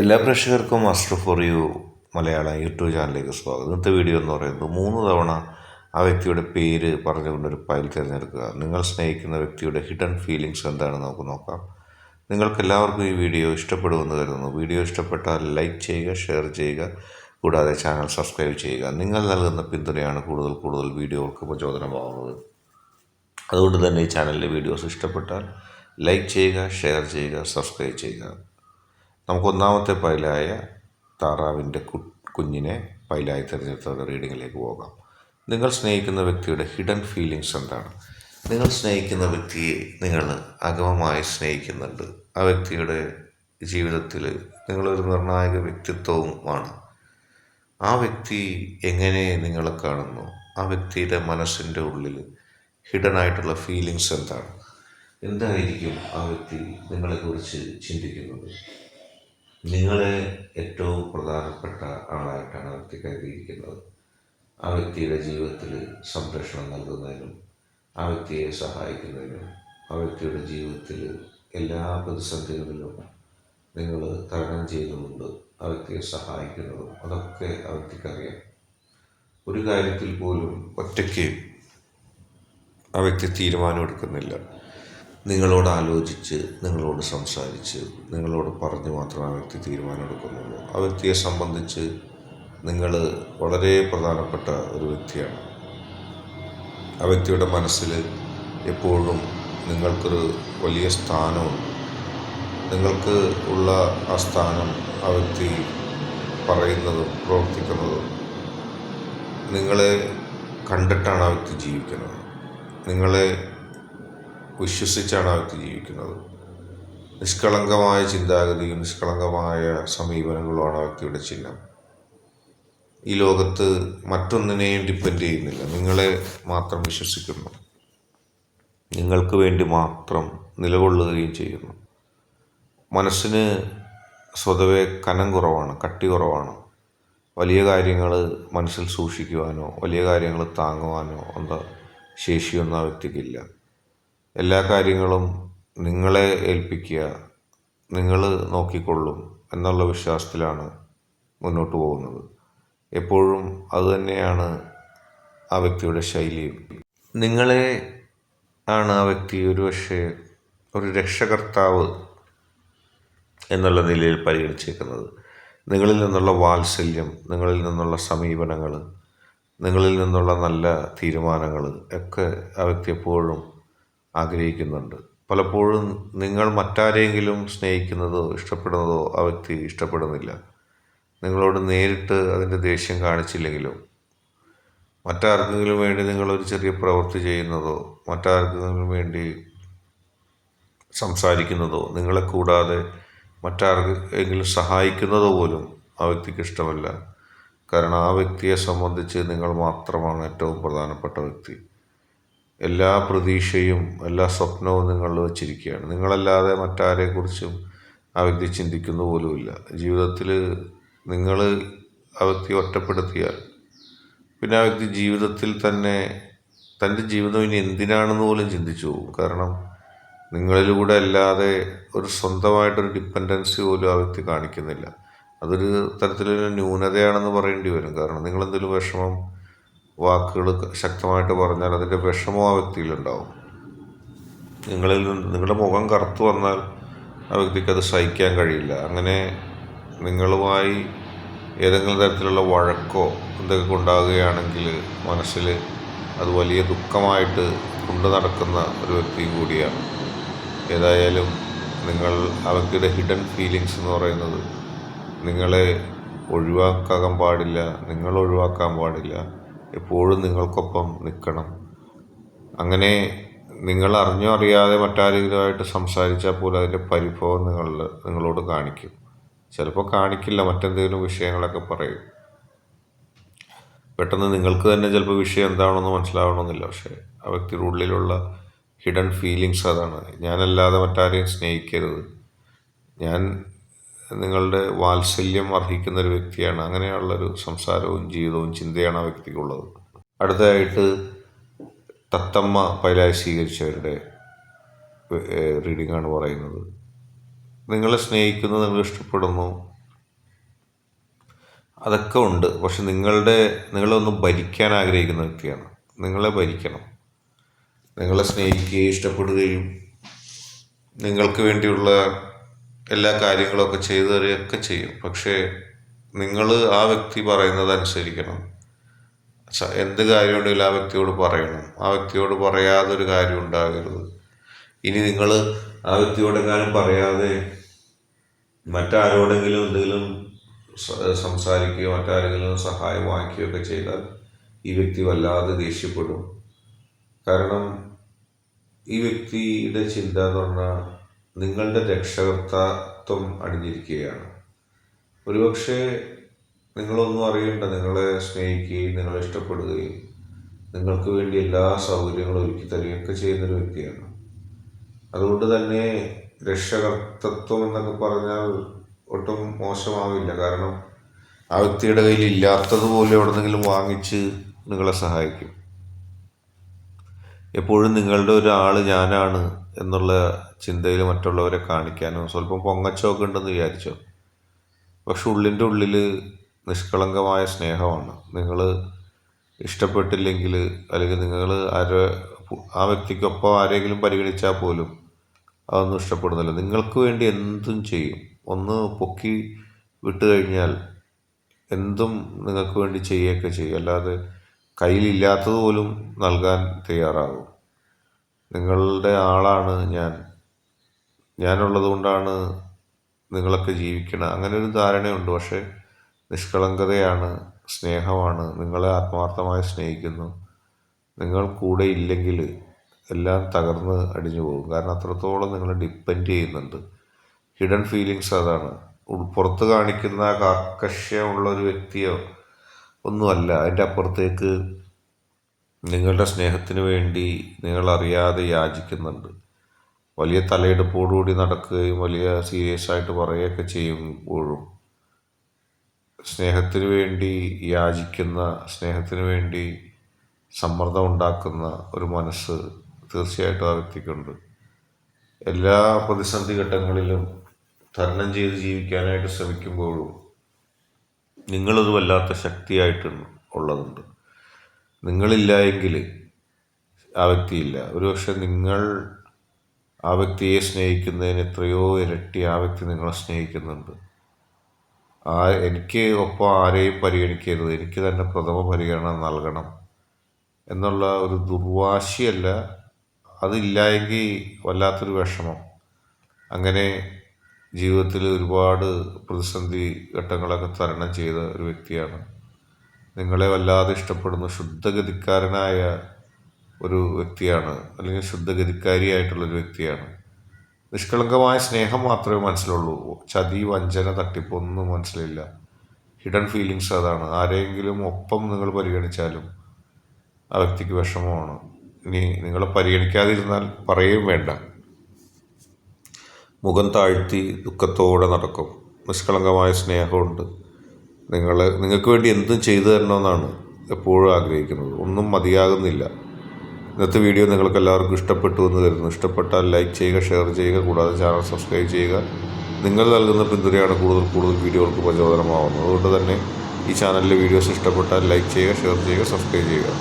എല്ലാ പ്രേക്ഷകർക്കും master for you Malayalam YouTube ചാനലിലേക്ക് സ്വാഗതം. ഇന്നത്തെ വീഡിയോ എന്ന് പറയുന്നത് മൂന്ന് തവണ ആ വ്യക്തിയുടെ പേര് പറഞ്ഞുകൊണ്ടൊരു ഫയൽ തിരഞ്ഞെടുക്കുക. നിങ്ങൾ സ്നേഹിക്കുന്ന വ്യക്തിയുടെ ഹിഡൻ ഫീലിംഗ്സ് എന്താണെന്ന് നമുക്ക് നോക്കാം. നിങ്ങൾക്ക് എല്ലാവർക്കും ഈ വീഡിയോ ഇഷ്ടപ്പെടുമെന്ന് കരുതുന്നു. വീഡിയോ ഇഷ്ടപ്പെട്ടാൽ ലൈക്ക് ചെയ്യുക ഷെയർ ചെയ്യുക കൂടാതെ ചാനൽ സബ്സ്ക്രൈബ് ചെയ്യുക. നിങ്ങൾ നൽകുന്ന പിന്തുണയാണ് കൂടുതൽ കൂടുതൽ വീഡിയോകൾക്ക് പ്രചോദനമാകുന്നത് അതുകൊണ്ട് തന്നെ ഈ ചാനലിലെ വീഡിയോസ് ഇഷ്ടപ്പെട്ടാൽ ലൈക്ക് ചെയ്യുക ഷെയർ ചെയ്യുക സബ്സ്ക്രൈബ് ചെയ്യുക. നമുക്ക് ഒന്നാമത്തെ പൈലായ താറാവിന്റെ കുഞ്ഞിനെ പൈലായി തിരഞ്ഞെടുത്ത റീഡിങ്ങിലേക്ക് പോകാം. നിങ്ങൾ സ്നേഹിക്കുന്ന വ്യക്തിയുടെ ഹിഡൻ ഫീലിങ്സ് എന്താണ്? നിങ്ങൾ സ്നേഹിക്കുന്ന വ്യക്തിയെ നിങ്ങൾ അഗമമായി സ്നേഹിക്കുന്നുണ്ട്. ആ വ്യക്തിയുടെ ജീവിതത്തിൽ നിങ്ങളൊരു നിർണായക വ്യക്തിത്വവുമാണ്. ആ വ്യക്തി എങ്ങനെ നിങ്ങളെ കാണുന്നു? ആ വ്യക്തിയുടെ മനസ്സിന്റെ ഉള്ളിൽ ഹിഡൻ ആയിട്ടുള്ള ഫീലിങ്സ് എന്താണ്? എന്തായിരിക്കും ആ വ്യക്തി നിങ്ങളെക്കുറിച്ച് ചിന്തിക്കുന്നത്? നിങ്ങളെ ഏറ്റവും പ്രധാനപ്പെട്ട ആളായിട്ടാണ് ആ വ്യക്തി കരുതിയിരിക്കുന്നത്. ആ വ്യക്തിയുടെ ജീവിതത്തിൽ സംരക്ഷണം നൽകുന്നതിനും ആ വ്യക്തിയെ സഹായിക്കുന്നതിനും ആ വ്യക്തിയുടെ ജീവിതത്തിൽ എല്ലാ പ്രതിസന്ധികളിലും നിങ്ങൾ തരണം ചെയ്യുന്നുമുണ്ട് ആ വ്യക്തിയെ സഹായിക്കുന്നതും അതൊക്കെ ആ വ്യക്തിക്കറിയാം. ഒരു കാര്യത്തിൽ പോലും ഒറ്റയ്ക്ക് ആ വ്യക്തി തീരുമാനമെടുക്കുന്നില്ല. നിങ്ങളോട് ആലോചിച്ച് നിങ്ങളോട് സംസാരിച്ച് നിങ്ങളോട് പറഞ്ഞ് മാത്രമേ ആ വ്യക്തി തീരുമാനമെടുക്കുന്നുള്ളൂ. ആ വ്യക്തിയെ സംബന്ധിച്ച് നിങ്ങൾ വളരെ പ്രധാനപ്പെട്ട ഒരു വ്യക്തിയാണ്. ആ വ്യക്തിയുടെ മനസ്സിൽ എപ്പോഴും നിങ്ങൾക്കൊരു വലിയ സ്ഥാനമുണ്ട്. നിങ്ങൾക്ക് ഉള്ള ആ സ്ഥാനം ആ വ്യക്തി പറയുന്നതും പ്രവർത്തിക്കുന്നതും നിങ്ങളെ കണ്ടിട്ടാണ് ആ വ്യക്തി ജീവിക്കുന്നത്. നിങ്ങളെ വിശ്വസിച്ചാണ് അവർക്ക് ജീവിക്കുന്നത്. നിഷ്കളങ്കമായ ചിന്താഗതിയും നിഷ്കളങ്കമായ സമീപനങ്ങളുമാണ് ആ വ്യക്തിയുടെ ചിഹ്നം. ഈ ലോകത്ത് മറ്റൊന്നിനെയും ഡിപ്പെൻഡ് ചെയ്യുന്നില്ല. നിങ്ങളെ മാത്രം വിശ്വസിക്കുന്നു. നിങ്ങൾക്ക് വേണ്ടി മാത്രം നിലകൊള്ളുകയും ചെയ്യുന്നു. മനസ്സിന് സ്വതവേ കനം കുറവാണ് കട്ടി കുറവാണ്. വലിയ കാര്യങ്ങൾ മനസ്സിൽ സൂക്ഷിക്കുവാനോ വലിയ കാര്യങ്ങൾ താങ്ങുവാനോ എന്താ ശേഷിയൊന്നും ആ വ്യക്തിക്കില്ല എല്ലാ കാര്യങ്ങളും നിങ്ങളെ ഏൽപ്പിക്കുക നിങ്ങൾ നോക്കിക്കൊള്ളും എന്നുള്ള വിശ്വാസത്തിലാണ് മുന്നോട്ട് പോകുന്നത്. എപ്പോഴും അതുതന്നെയാണ് ആ വ്യക്തിയുടെ ശൈലിയും. നിങ്ങളെ ആണ് ആ വ്യക്തി ഒരു പക്ഷേ ഒരു രക്ഷകർത്താവ് എന്നുള്ള നിലയിൽ പരിഗണിച്ചേക്കുന്നത്. നിങ്ങളിൽ നിന്നുള്ള വാത്സല്യം നിങ്ങളിൽ നിന്നുള്ള സമീപനങ്ങൾ നിങ്ങളിൽ നിന്നുള്ള നല്ല തീരുമാനങ്ങൾ ഒക്കെ ആ വ്യക്തി എപ്പോഴും ആഗ്രഹിക്കുന്നുണ്ട്. പലപ്പോഴും നിങ്ങൾ മറ്റാരെങ്കിലും സ്നേഹിക്കുന്നതോ ഇഷ്ടപ്പെടുന്നതോ ആ വ്യക്തി ഇഷ്ടപ്പെടുന്നില്ല. നിങ്ങളോട് നേരിട്ട് അതിന്റെ ദേഷ്യം കാണിച്ചില്ലെങ്കിലും. മറ്റാർക്കെങ്കിലും വേണ്ടി നിങ്ങളൊരു ചെറിയ പ്രവൃത്തി ചെയ്യുന്നതോ മറ്റാർക്കെങ്കിലും വേണ്ടി സംസാരിക്കുന്നതോ നിങ്ങളെ കൂടാതെ മറ്റാർക്കെങ്കിലും സഹായിക്കുന്നതോ പോലും ആ വ്യക്തിക്ക് ഇഷ്ടമല്ല. കാരണം ആ വ്യക്തിയെ സംബന്ധിച്ച് നിങ്ങൾ മാത്രമാണ് ഏറ്റവും പ്രധാനപ്പെട്ട വ്യക്തി. എല്ലാ പ്രതീക്ഷയും എല്ലാ സ്വപ്നവും നിങ്ങളിൽ വച്ചിരിക്കുകയാണ്. നിങ്ങളല്ലാതെ മറ്റാരെക്കുറിച്ചും ആ വ്യക്തി ചിന്തിക്കുന്ന പോലുമില്ല. ജീവിതത്തിൽ നിങ്ങൾ ആ വ്യക്തി ഒറ്റപ്പെടുത്തിയാൽ പിന്നെ ആ വ്യക്തി ജീവിതത്തിൽ തന്നെ തന്റെ ജീവിതം ഇനി എന്തിനാണെന്ന് പോലും ചിന്തിച്ചു പോകും. കാരണം നിങ്ങളിലൂടെ അല്ലാതെ ഒരു സ്വന്തമായിട്ടൊരു ഡിപ്പെൻഡൻസി പോലും ആ വ്യക്തി കാണിക്കുന്നില്ല. അതൊരു തരത്തിലൊരു ന്യൂനതയാണെന്ന് പറയേണ്ടി വരും. കാരണം നിങ്ങളെന്തെങ്കിലും വിഷമം വാക്കുകൾ ശക്തമായിട്ട് പറഞ്ഞാൽ അതിന്റെ വിഷമം ആ വ്യക്തിയിലുണ്ടാവും. നിങ്ങളിൽ നിങ്ങളുടെ മുഖം കറുത്തു വന്നാൽ ആ വ്യക്തിക്ക് അത് സഹിക്കാൻ കഴിയില്ല. അങ്ങനെ നിങ്ങളുമായി ഏതെങ്കിലും തരത്തിലുള്ള വഴക്കോ എന്തൊക്കെ ഉണ്ടാകുകയാണെങ്കിൽ മനസ്സിൽ അത് വലിയ ദുഃഖമായിട്ട് കൊണ്ടു നടക്കുന്ന ഒരു വ്യക്തി കൂടിയാണ്. ഏതായാലും നിങ്ങൾ ആ വ്യക്തിയുടെ ഹിഡൻ ഫീലിങ്സ് എന്ന് പറയുന്നത് നിങ്ങളെ ഒഴിവാക്കാൻ പാടില്ല നിങ്ങൾ ഒഴിവാക്കാൻ പാടില്ല. എപ്പോഴും നിങ്ങൾക്കൊപ്പം നിൽക്കണം. അങ്ങനെ നിങ്ങൾ അറിഞ്ഞോ അറിയാതെ മറ്റാരെങ്കിലുമായിട്ട് സംസാരിച്ചാൽ പോലും അതിന്റെ പരിഭവം നിങ്ങൾ നിങ്ങളോട് കാണിക്കും. ചിലപ്പോൾ കാണിക്കില്ല മറ്റെന്തെങ്കിലും വിഷയങ്ങളൊക്കെ പറയും. പെട്ടെന്ന് നിങ്ങൾക്ക് തന്നെ ചിലപ്പോൾ വിഷയം എന്താണെന്ന് മനസ്സിലാവണമെന്നില്ല. പക്ഷേ ആ വ്യക്തിയുടെ ഉള്ളിലുള്ള ഹിഡൻ ഫീലിങ്സ് അതാണ്. ഞാനല്ലാതെ മറ്റാരെയും സ്നേഹിക്കരുത്. ഞാൻ നിങ്ങളുടെ വാത്സല്യം അർഹിക്കുന്ന ഒരു വ്യക്തിയാണ്. അങ്ങനെയുള്ളൊരു സംസാരവും ജീവിതവും ചിന്തയാണ് ആ വ്യക്തിക്കുള്ളത്. അടുത്തതായിട്ട് തത്തമ്മ പൈലായി സ്വീകരിച്ചവരുടെ റീഡിങ്ങാണ് പറയുന്നത്. നിങ്ങളെ സ്നേഹിക്കുന്നു നിങ്ങൾ ഇഷ്ടപ്പെടുന്നു. അതൊക്കെ ഉണ്ട്. പക്ഷെ നിങ്ങളുടെ നിങ്ങളൊന്ന് ഭരിക്കാൻ ആഗ്രഹിക്കുന്ന വ്യക്തിയാണ്. നിങ്ങളെ ഭരിക്കണം. നിങ്ങളെ സ്നേഹിക്കുകയും ഇഷ്ടപ്പെടുകയും നിങ്ങൾക്ക് വേണ്ടിയുള്ള എല്ലാ കാര്യങ്ങളൊക്കെ ചെയ്തു തരികയൊക്കെ ചെയ്യും. പക്ഷേ നിങ്ങൾ ആ വ്യക്തി പറയുന്നത് അനുസരിക്കണം. എന്ത് കാര്യമുണ്ടെങ്കിലും ആ വ്യക്തിയോട് പറയണം. ആ വ്യക്തിയോട് പറയാതെ ഒരു കാര്യം ഉണ്ടാകരുത്. ഇനി നിങ്ങൾ ആ വ്യക്തിയോട് എങ്ങാനും പറയാതെ മറ്റാരോടെങ്കിലും എന്തെങ്കിലും സംസാരിക്കുകയോ മറ്റാരെങ്കിലും സഹായം വാങ്ങിക്കുകയോ ഒക്കെ ചെയ്താൽ ഈ വ്യക്തി വല്ലാതെ ദേഷ്യപ്പെടും. കാരണം ഈ വ്യക്തിയുടെ ചിന്ത എന്ന് പറഞ്ഞാൽ നിങ്ങളുടെ രക്ഷകർത്താത്വം അണിഞ്ഞിരിക്കുകയാണ് ഒരുപക്ഷെ നിങ്ങളൊന്നും അറിയണ്ട നിങ്ങളെ സ്നേഹിക്കുകയും നിങ്ങളെ ഇഷ്ടപ്പെടുകയും നിങ്ങൾക്ക് വേണ്ടി എല്ലാ സൗകര്യങ്ങളും ഒരുക്കി തരികയൊക്കെ ചെയ്യുന്നൊരു വ്യക്തിയാണ്. അതുകൊണ്ട് തന്നെ രക്ഷകർത്തത്വം എന്നൊക്കെ പറഞ്ഞാൽ ഒട്ടും മോശമാവില്ല. കാരണം ആ വ്യക്തിയുടെ കയ്യിൽ ഇല്ലാത്തതുപോലെ എവിടെന്നെങ്കിലും വാങ്ങിച്ച് നിങ്ങളെ സഹായിക്കും. എപ്പോഴും നിങ്ങളുടെ ഒരാൾ ഞാനാണ്. എന്നുള്ള ചിന്തയിൽ മറ്റുള്ളവരെ കാണിക്കാനും സ്വല്പം പൊങ്ങച്ചമൊക്കെ ഉണ്ടെന്ന് വിചാരിച്ചു. പക്ഷെ ഉള്ളിന്റെ ഉള്ളിൽ നിഷ്കളങ്കമായ സ്നേഹമാണ്. നിങ്ങൾ ഇഷ്ടപ്പെട്ടില്ലെങ്കിൽ അല്ലെങ്കിൽ നിങ്ങൾ ആരോ ആ വ്യക്തിക്കൊപ്പം ആരെങ്കിലും പരിഗണിച്ചാൽ പോലും അതൊന്നും ഇഷ്ടപ്പെടുന്നില്ല. നിങ്ങൾക്ക് വേണ്ടി എന്തും ചെയ്യും. ഒന്ന് പൊക്കി വിട്ടു കഴിഞ്ഞാൽ എന്തും നിങ്ങൾക്ക് വേണ്ടി ചെയ്യുകയൊക്കെ ചെയ്യും. അല്ലാതെ കയ്യിലില്ലാത്തത് പോലും നൽകാൻ തയ്യാറാകും. നിങ്ങളുടെ ആളാണ് ഞാൻ. ഞാനുള്ളത് കൊണ്ടാണ് നിങ്ങളൊക്കെ ജീവിക്കണം. അങ്ങനെ ഒരു ധാരണയുണ്ട്. പക്ഷേ നിഷ്കളങ്കതയാണ് സ്നേഹമാണ്. നിങ്ങളെ ആത്മാർത്ഥമായി സ്നേഹിക്കുന്നു. നിങ്ങൾ കൂടെ ഇല്ലെങ്കിൽ എല്ലാം തകർന്ന് അടിഞ്ഞു പോകും. കാരണം അത്രത്തോളം നിങ്ങൾ ഡിപ്പെൻഡ് ചെയ്യുന്നുണ്ട്. ഹിഡൻ ഫീലിങ്സ് അതാണ്. പുറത്ത് കാണിക്കുന്ന കാർക്കശ്യമുള്ള ഒരു വ്യക്തിയോ ഒന്നുമല്ല. അതിന്റെ അപ്പുറത്തേക്ക് നിങ്ങളുടെ സ്നേഹത്തിന് വേണ്ടി നിങ്ങൾ അറിയാതെ യാചിക്കുന്നുണ്ട്. വലിയ തലയെടുപ്പോടുകൂടി നടക്കുകയും വലിയ സീരിയസ് ആയിട്ട് പറയുകയൊക്കെ ചെയ്യുമ്പോഴും സ്നേഹത്തിന് വേണ്ടി യാചിക്കുന്ന സ്നേഹത്തിന് വേണ്ടി സമ്മർദ്ദം ഉണ്ടാക്കുന്ന ഒരു മനസ്സ് തീർച്ചയായിട്ടും ആ വ്യക്തിക്കുണ്ട്. എല്ലാ പ്രതിസന്ധി ഘട്ടങ്ങളിലും തരണം ചെയ്ത് ജീവിക്കാനായിട്ട് ശ്രമിക്കുമ്പോഴും നിങ്ങളൊരു വല്ലാത്ത ശക്തിയായിട്ടുണ്ട് ഉള്ളതുണ്ട്. നിങ്ങളില്ല എങ്കിൽ ആ വ്യക്തിയില്ല. ഒരുപക്ഷെ നിങ്ങൾ ആ വ്യക്തിയെ സ്നേഹിക്കുന്നതിന് എത്രയോ ഇരട്ടി ആ വ്യക്തി നിങ്ങളെ സ്നേഹിക്കുന്നുണ്ട്. ആ എനിക്ക് ഒപ്പം ആരെയും പരിഗണിക്കരുത്. എനിക്ക് തന്നെ പ്രഥമ പരിഗണന നൽകണം എന്നുള്ള ഒരു ദുർവാശിയല്ല. അതില്ലായെങ്കിൽ വല്ലാത്തൊരു വിഷമം. അങ്ങനെ ജീവിതത്തിൽ ഒരുപാട് പ്രതിസന്ധി ഘട്ടങ്ങളൊക്കെ തരണം ചെയ്ത ഒരു വ്യക്തിയാണ് നിങ്ങളെ വല്ലാതെ ഇഷ്ടപ്പെടുന്ന ശുദ്ധഗതിക്കാരനായ ഒരു വ്യക്തിയാണ് അല്ലെങ്കിൽ ശുദ്ധഗതിക്കാരിയായിട്ടുള്ളൊരു വ്യക്തിയാണ്. നിഷ്കളങ്കമായ സ്നേഹം മാത്രമേ മനസ്സിലുള്ളൂ. ചതി വഞ്ചന തട്ടിപ്പൊന്നും മനസ്സിലില്ല. ഹിഡൻ ഫീലിങ്സ് അതാണ്. ആരെങ്കിലും ഒപ്പം നിങ്ങൾ പരിഗണിച്ചാലും ആ വ്യക്തിക്ക് വിഷമമാണ്. ഇനി നിങ്ങളെ പരിഗണിക്കാതിരുന്നാൽ പറയുകയും വേണ്ട. മുഖം താഴ്ത്തി ദുഃഖത്തോടെ നടക്കും. നിഷ്കളങ്കമായ സ്നേഹമുണ്ട്. നിങ്ങൾ നിങ്ങൾക്ക് വേണ്ടി എന്തും ചെയ്തു തരണമെന്നാണ് എപ്പോഴും ആഗ്രഹിക്കുന്നത്. ഒന്നും മതിയാകുന്നില്ല. ഇന്നത്തെ വീഡിയോ നിങ്ങൾക്ക് എല്ലാവർക്കും ഇഷ്ടപ്പെട്ടു എന്ന് കരുതുന്നു. ഇഷ്ടപ്പെട്ടാൽ ലൈക്ക് ചെയ്യുക ഷെയർ ചെയ്യുക കൂടാതെ ചാനൽ സബ്സ്ക്രൈബ് ചെയ്യുക. നിങ്ങൾ നൽകുന്ന പിന്തുണയാണ് കൂടുതൽ കൂടുതൽ വീഡിയോകൾക്ക് പ്രചോദനമാവുന്നത്. അതുകൊണ്ട് തന്നെ ഈ ചാനലിലെ വീഡിയോസ് ഇഷ്ടപ്പെട്ടാൽ ലൈക്ക് ചെയ്യുക ഷെയർ ചെയ്യുക സബ്സ്ക്രൈബ് ചെയ്യുക.